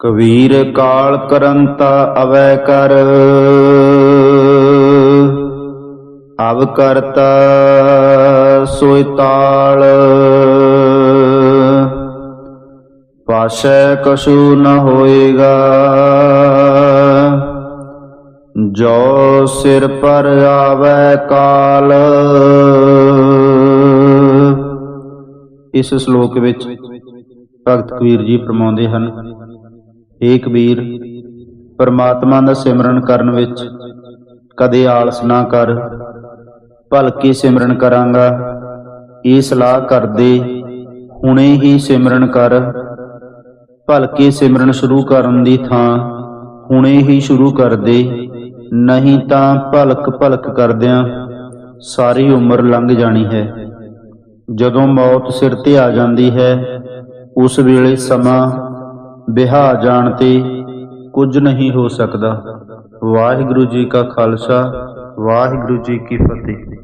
ਕਬੀਰ ਕਾਲ ਕਰੰਤਾ ਅਵੈ ਕਰ। ਅਵ ਕਰਤਾ ਸੋਇ ਤਾਲ। ਪਾਸ਼ੈ ਕਛੂ ਨ ਹੋਏਗਾ। ਜੋ ਸਿਰ ਪਰ ਆਵੈ ਕਾਲ। ਇਸ ਸ਼ਲੋਕ ਵਿੱਚ ਭਗਤ ਕਬੀਰ ਜੀ ਫਰਮਾਉਂਦੇ ਹਨ ਏ ਕਬੀਰ ਪਰਮਾਤਮਾ ਦਾ ਸਿਮਰਨ ਕਰਨ ਵਿੱਚ ਕਦੇ ਆਲਸ ਨਾ ਕਰ। ਭਲਕੇ ਸਿਮਰਨ ਕਰਾਂਗਾ। ਇਹ ਸਲਾਹ ਕਰਦੇ, ਹੁਣੇ ਹੀ ਸਿਮਰਨ ਕਰ। ਭਲਕੇ ਸਿਮਰਨ ਸ਼ੁਰੂ ਕਰਨ ਦੀ ਥਾਂ, ਹੁਣੇ ਹੀ ਸ਼ੁਰੂ ਕਰ ਦੇ ਨਹੀਂ ਤਾਂ ਭਲਕ ਭਲਕ ਕਰਦਿਆਂ ਸਾਰੀ ਉਮਰ ਲੰਘ ਜਾਣੀ ਹੈ। ਜਦੋਂ ਮੌਤ ਸਿਰ ਤੇ ਆ ਜਾਂਦੀ ਹੈ, ਉਸ ਵੇਲੇ ਸਮਾਂ ਬਿਹਾ ਜਾਣਤੇ ਕੁਝ ਨਹੀਂ ਹੋ ਸਕਦਾ। ਵਾਹਿਗੁਰੂ ਜੀ ਕਾ ਖਾਲਸਾ ਵਾਹਿਗੁਰੂ ਜੀ ਕੀ ਫਤਿਹ।